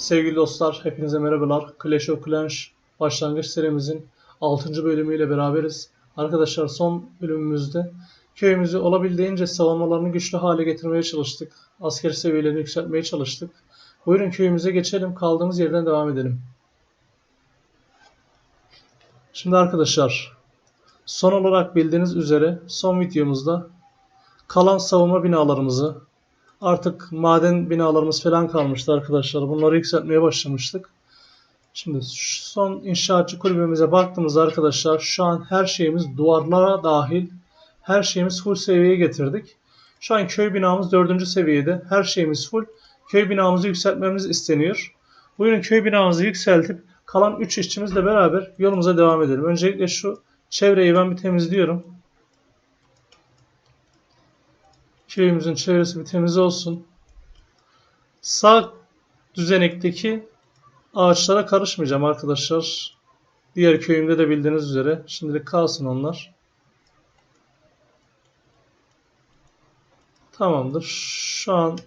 Sevgili dostlar, hepinize merhabalar. Clash of Clans başlangıç serimizin 6. bölümüyle beraberiz. Arkadaşlar son bölümümüzde köyümüzü olabildiğince savunmalarını güçlü hale getirmeye çalıştık. Asker seviyelerini yükseltmeye çalıştık. Buyurun köyümüze geçelim, kaldığımız yerden devam edelim. Şimdi arkadaşlar, son olarak bildiğiniz üzere son videomuzda kalan savunma binalarımızı Artık maden binalarımız falan kalmıştı arkadaşlar. Bunları yükseltmeye başlamıştık. Şimdi son inşaatçı kulübemize baktığımızda arkadaşlar şu an her şeyimiz duvarlara dahil her şeyimiz full seviyeye getirdik. Şu an köy binamız 4. seviyede. Her şeyimiz full. Köy binamızı yükseltmemiz isteniyor. Buyurun köy binamızı yükseltip kalan 3 işçimizle beraber yolumuza devam edelim. Öncelikle şu çevreyi ben bir temizliyorum. Köyümüzün çevresi bir temiz olsun. Sağ düzenekteki ağaçlara karışmayacağım arkadaşlar. Diğer köyümde de bildiğiniz üzere. Şimdilik kalsın onlar. Tamamdır. Şu an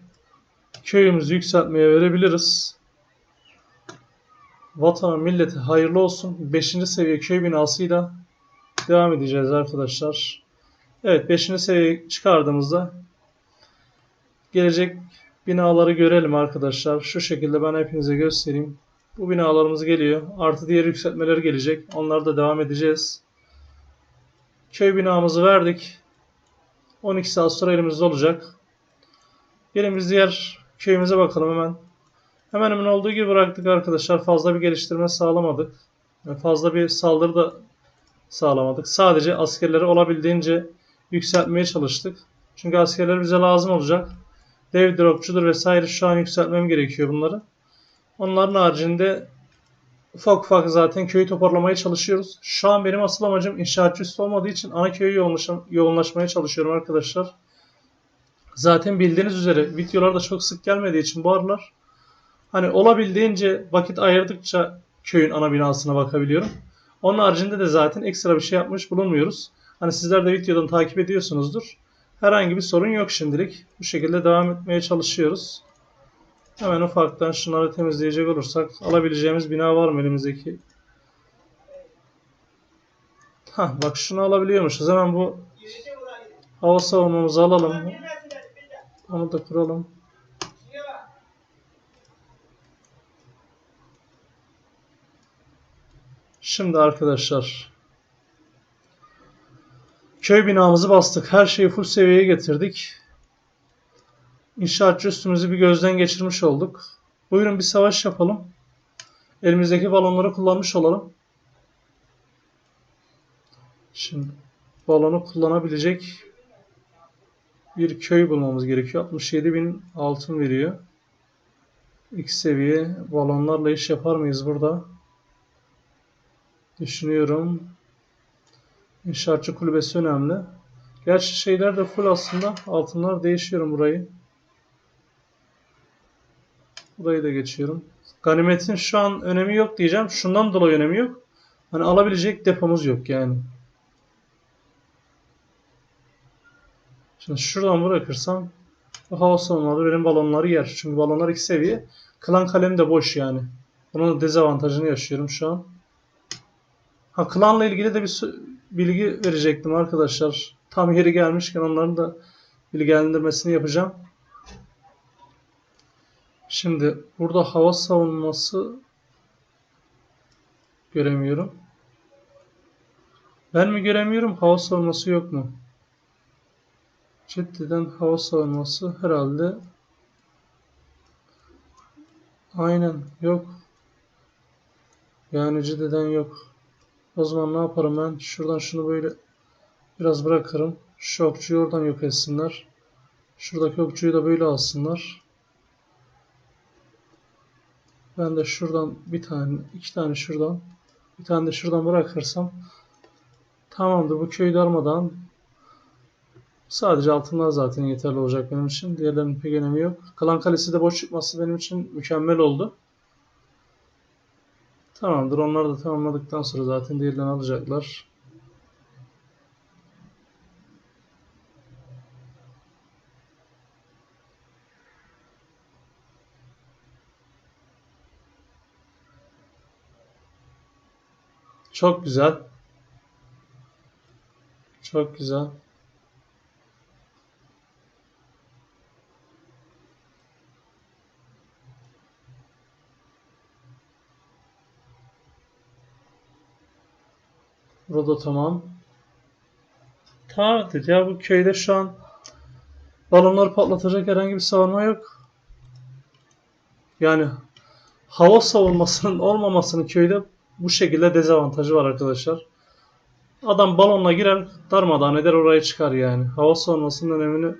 köyümüzü yükseltmeye verebiliriz. Vatana millete hayırlı olsun. 5. seviye köy binasıyla devam edeceğiz arkadaşlar. Evet 5. seviye çıkardığımızda gelecek binaları görelim arkadaşlar. Şu şekilde ben hepinize göstereyim. Bu binalarımız geliyor. Artı diğer yükseltmeler gelecek. Onları da devam edeceğiz. Köy binamızı verdik. 12 saat sonra elimizde olacak. Gelin biz diğer köyümüze bakalım hemen. Hemen hemen olduğu gibi bıraktık arkadaşlar. Fazla bir geliştirme sağlamadık. Fazla bir saldırı da sağlamadık. Sadece askerleri olabildiğince yükseltmeye çalıştık. Çünkü askerler bize lazım olacak. Dev dropçudur vesaire şu an yükseltmem gerekiyor bunları. Onların haricinde ufak ufak zaten köyü toparlamaya çalışıyoruz. Şu an benim asıl amacım inşaatçı üstü olmadığı için ana köyü yoğunlaşmaya çalışıyorum arkadaşlar. Zaten bildiğiniz üzere videolarda çok sık gelmediği için bu aralar hani olabildiğince vakit ayırdıkça köyün ana binasına bakabiliyorum. Onun haricinde de zaten ekstra bir şey yapmış bulunmuyoruz. Hani sizler de videodan takip ediyorsunuzdur. Herhangi bir sorun yok şimdilik. Bu şekilde devam etmeye çalışıyoruz. Hemen ufaktan şunları temizleyecek olursak alabileceğimiz bina var mı elimizdeki? Ha bak şunu alabiliyormuşuz. Hemen bu hava savunmamızı alalım. Onu da kuralım. Şimdi arkadaşlar Köy binamızı bastık. Her şeyi full seviyeye getirdik. İnşaatçı üstümüzü bir gözden geçirmiş olduk. Buyurun bir savaş yapalım. Elimizdeki balonları kullanmış olalım. Şimdi balonu kullanabilecek bir köy bulmamız gerekiyor. 67 bin altın veriyor. X seviye balonlarla iş yapar mıyız burada? Düşünüyorum. İnşaatçı kulübesi önemli. Gerçi şeyler de full aslında. Altınlar değişiyorum burayı. Burayı da geçiyorum. Ganimetin şu an önemi yok diyeceğim. Şundan dolayı önemi yok. Hani alabilecek depomuz yok yani. Şimdi şuradan bırakırsam hava savunmaları benim balonları yer. Çünkü balonlar iki seviye. Klan kalem de boş yani. Bunun dezavantajını yaşıyorum şu an. Ha klanla ilgili de bir bilgi verecektim arkadaşlar. Tam yeri gelmişken onların da bilgilendirmesini yapacağım. Şimdi burada hava savunması göremiyorum. Ben mi göremiyorum? Hava savunması yok mu? Cidden hava savunması herhalde aynen yok. Yani cidden yok. O zaman ne yaparım ben? Şuradan şunu böyle biraz bırakırım. Şu okçuyu oradan yok etsinler. Şuradaki okçuyu da böyle alsınlar. Ben de şuradan bir tane, iki tane şuradan, bir tane de şuradan bırakırsam tamamdır. Bu köyü darmadan sadece altınlar zaten yeterli olacak benim için. Diğerlerinin pek önemi yok. Klan Kalesi de boş çıkması benim için mükemmel oldu. Tamamdır. Onlar da tamamladıktan sonra zaten diğerlerini alacaklar. Çok güzel. Çok güzel. Burada tamam. Tamamdır ya bu köyde şu an balonları patlatacak herhangi bir savunma yok. Yani hava savunmasının olmamasının köyde bu şekilde dezavantajı var arkadaşlar. Adam balonla girer darmadağın eder oraya çıkar yani. Hava savunmasının önemini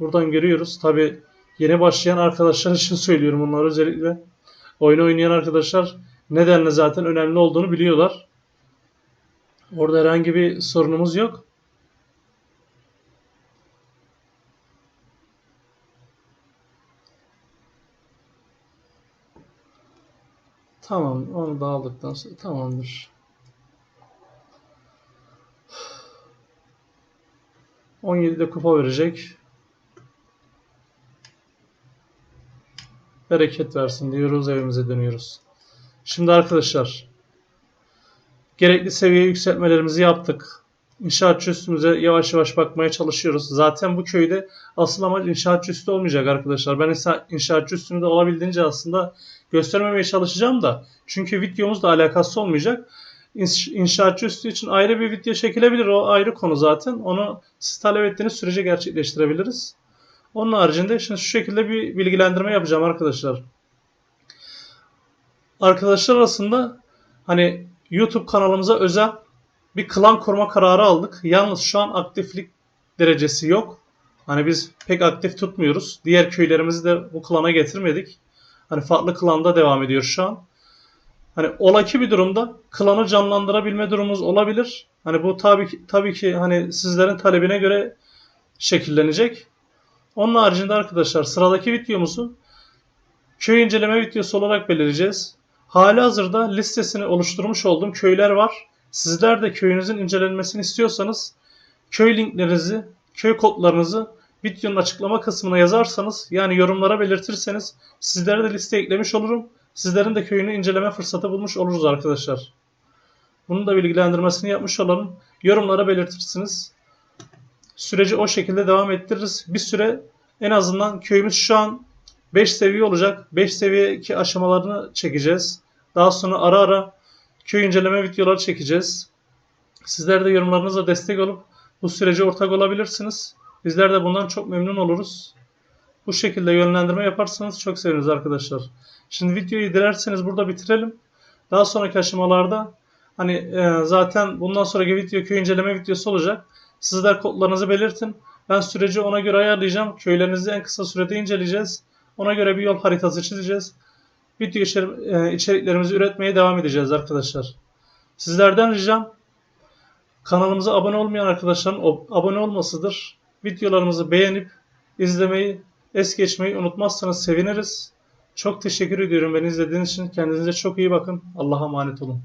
buradan görüyoruz. Tabi yeni başlayan arkadaşlar için söylüyorum bunları özellikle. Oyunu oynayan arkadaşlar nedenle zaten önemli olduğunu biliyorlar. Orada herhangi bir sorunumuz yok. Tamam, onu da aldıktan sonra tamamdır. 17'de kupa verecek. Bereket versin diyoruz, evimize dönüyoruz. Şimdi arkadaşlar, gerekli seviye yükseltmelerimizi yaptık. İnşaatçı üstümüze yavaş yavaş bakmaya çalışıyoruz. Zaten bu köyde asıl amaç inşaatçı üstü olmayacak arkadaşlar. Ben inşa- inşaatçı üstünü de olabildiğince aslında göstermemeye çalışacağım da. Çünkü videomuzla alakası olmayacak. İnş- İnşaatçı üstü için ayrı bir video çekilebilir. O ayrı konu zaten. Onu siz talep ettiğiniz sürece gerçekleştirebiliriz. Onun haricinde şimdi şu şekilde bir bilgilendirme yapacağım arkadaşlar. Arkadaşlar arasında hani YouTube kanalımıza özel bir klan kurma kararı aldık. Yalnız şu an aktiflik derecesi yok. Hani biz pek aktif tutmuyoruz. Diğer köylerimizi de bu klana getirmedik. Hani farklı klanda devam ediyor şu an. Hani olaki bir durumda klanı canlandırabilme durumumuz olabilir. Hani bu tabii ki, tabii ki hani sizlerin talebine göre şekillenecek. Onun haricinde arkadaşlar sıradaki videomuzu köy inceleme videosu olarak belirleyeceğiz. Hali hazırda listesini oluşturmuş olduğum köyler var. Sizler de köyünüzün incelenmesini istiyorsanız köy linklerinizi, köy kodlarınızı videonun açıklama kısmına yazarsanız yani yorumlara belirtirseniz sizlere de liste eklemiş olurum. Sizlerin de köyünü inceleme fırsatı bulmuş oluruz arkadaşlar. Bunun da bilgilendirmesini yapmış olalım. Yorumlara belirtirsiniz. Süreci o şekilde devam ettiririz. Bir süre en azından köyümüz şu an 5 seviye olacak. 5 seviyeki aşamalarını çekeceğiz. Daha sonra ara ara köy inceleme videoları çekeceğiz. Sizler de yorumlarınızla destek olup bu sürece ortak olabilirsiniz. Bizler de bundan çok memnun oluruz. Bu şekilde yönlendirme yaparsanız çok seviniriz arkadaşlar. Şimdi videoyu dilerseniz burada bitirelim. Daha sonraki aşamalarda hani e, zaten bundan sonraki video köy inceleme videosu olacak. Sizler kodlarınızı belirtin. Ben süreci ona göre ayarlayacağım. Köylerinizi en kısa sürede inceleyeceğiz. Ona göre bir yol haritası çizeceğiz. Video e, içeriklerimizi üretmeye devam edeceğiz arkadaşlar. Sizlerden ricam kanalımıza abone olmayan arkadaşların abone olmasıdır. Videolarımızı beğenip izlemeyi, es geçmeyi unutmazsanız seviniriz. Çok teşekkür ediyorum beni izlediğiniz için. Kendinize çok iyi bakın. Allah'a emanet olun.